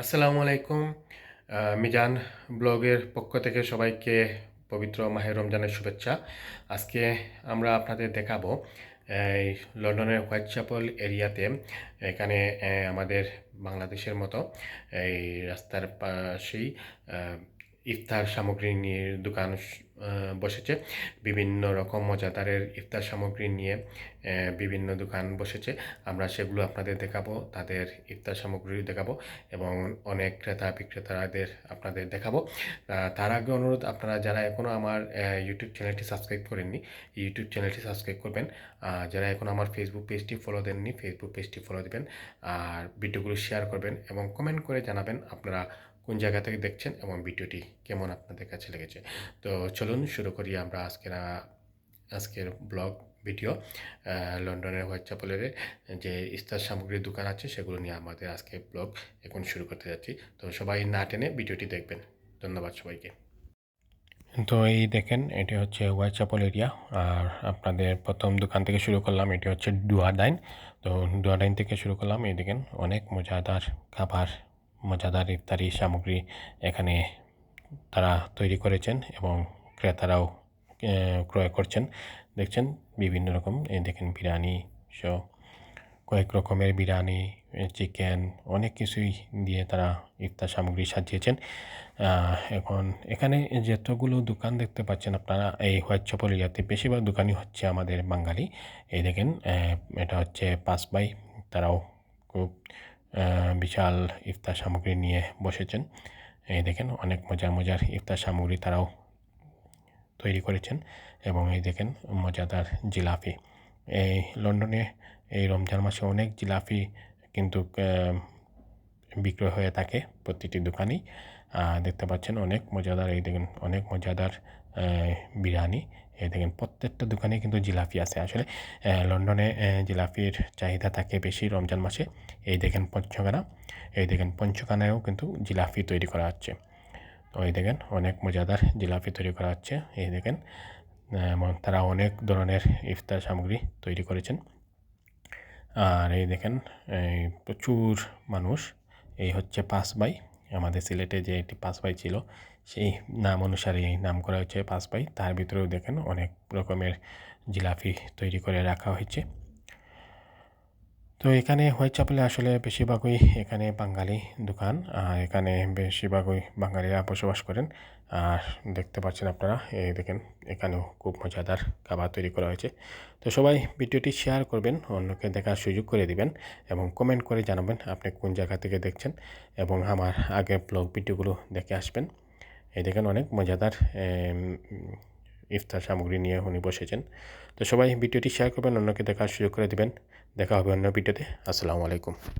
আসসালামু আলাইকুম। মিজান ব্লগের পক্ষ থেকে সবাইকে পবিত্র মাহের রমজানের শুভেচ্ছা। আজকে আমরা আপনাদের দেখাবো, এই লন্ডনের হোয়াইট চ্যাপল এরিয়াতে, এখানে আমাদের বাংলাদেশের মতো, এই রাস্তার পাশেই ইফতার সামগ্রী নিয়ে দোকান বসেছে। বিভিন্ন রকম মজাদারের ইফতার সামগ্রী নিয়ে বিভিন্ন দোকান বসেছে। আমরা সেগুলো আপনাদের দেখাবো, তাদের ইফতার সামগ্রী দেখাবো এবং অনেক ক্রেতা বিক্রেতাদের আপনাদের দেখাবো। তার আগে অনুরোধ, আপনারা যারা এখনও আমার ইউটিউব চ্যানেলটি সাবস্ক্রাইব করেননি ইউটিউব চ্যানেলটি সাবস্ক্রাইব করবেন। যারা এখন আমার ফেসবুক পেজটি ফলো দেননি ফেসবুক পেজটি ফলো দেবেন। আর ভিডিওগুলো শেয়ার করবেন এবং কমেন্ট করে জানাবেন আপনারা কোন জায়গা থেকে দেখছেন এবং ভিডিওটি কেমন আপনাদের কাছে লেগেছে। তো চলুন শুরু করি আমরা আজকের আজকের ব্লগ ভিডিও। লন্ডনের হোয়াইট চ্যাপেলের যে ইস্তার সামগ্রীর দোকান আছে সেগুলো নিয়ে আমাদের আজকে ব্লগ এখন শুরু করতে যাচ্ছি। তো সবাই না টেনে ভিডিওটি দেখবেন। ধন্যবাদ সবাইকে। তো এই দেখেন, এটি হচ্ছে হোয়াইট চ্যাপল এরিয়া। আর আপনাদের প্রথম দোকান থেকে শুরু করলাম, এটি হচ্ছে ডুয়াডাইন। তো ডুয়াডাইন থেকে শুরু করলাম, এই দেখেন, অনেক মজাদার খাবার মজাদার ইফতারি সামগ্রী এখানে তারা তৈরি করেছেন এবং ক্রেতারাও ক্রয় করছেন। দেখছেন বিভিন্ন রকম দেখেন বিরিয়ানি সহ কয়েক রকমের বিরিয়ানি চিকেন, অনেক কিছুই দিয়ে তারা ইফতার সামগ্রী সাজিয়েছেন। এখন এখানে যতগুলো দোকান দেখতে পাচ্ছেন আপনারা, এই হোয়াইট চপল এরিয়াতে বেশিরভাগ দোকানই হচ্ছে আমাদের বাঙালি। এই দেখেন এটা হচ্ছে পাঁচ বাই, তারাও খুব বিশাল ইফতার সামগ্রী নিয়ে বসেছেন। এই দেখেন, অনেক মজার মজার ইফতার সামগ্রী তারাও তৈরি করেছেন এবং এই দেখেন, মজাদার জিলাফি এই লন্ডনে এই রমজান মাসে অনেক জিলাপি কিন্তু বিক্রয় হয়ে থাকে প্রতিটি দোকানেই। দেখতে পাচ্ছেন অনেক মজাদার, এই দেখেন, অনেক মজাদার বিরিয়ানি। এই দেখেন, প্রত্যেকটা দোকানে কিন্তু জিলাপি আছে। আসলে লন্ডনে জিলাপির চাহিদা থাকে বেশি রমজান মাসে। এই দেখেন পঞ্চকানা এই দেখেন পঞ্চকানায়ও কিন্তু জিলাপি তৈরি করা হচ্ছে। এই দেখেন, অনেক মজাদার জিলাপি তৈরি করা হচ্ছে। এই দেখেন তারা অনেক ধরনের ইফতার সামগ্রী তৈরি করেছেন। আর এই দেখেন প্রচুর মানুষ এই হচ্ছে পাঁচ বাই আমাদের সিলেটে যে একটি পাঁচ বাই ছিল, সেই নাম অনুসারে এই নাম করা হয়েছে পাঁচ বাই তার ভিতরেও দেখেন অনেক রকমের জিলাপি তৈরি করে রাখা হয়েছে। তো এখানে হোয়াইট চ্যাপেলে আসলে বেশিরভাগই এখানে বাঙালি দোকান, আর এখানে বেশিরভাগই বাঙালিরা বসবাস করেন। আর দেখতে পাচ্ছেন আপনারা, এই দেখেন, এখানেও খুব মজাদার খাবার তৈরি করা হয়েছে। তো সবাই ভিডিওটি শেয়ার করবেন, অন্যকে দেখার সুযোগ করে দিবেন এবং কমেন্ট করে জানাবেন আপনি কোন জায়গা থেকে দেখছেন এবং আমার আগের ব্লগ ভিডিওগুলো দেখে আসবেন। এই দেখেন, অনেক মজাদার ইফতার সামগ্রী নিয়ে উনি বসেছেন। তো সবাই ভিডিওটি শেয়ার করবেন, অন্যকে দেখার সুযোগ করে দিবেন। দেখা হবে অন্য ভিডিওতে। আসসালামু আলাইকুম।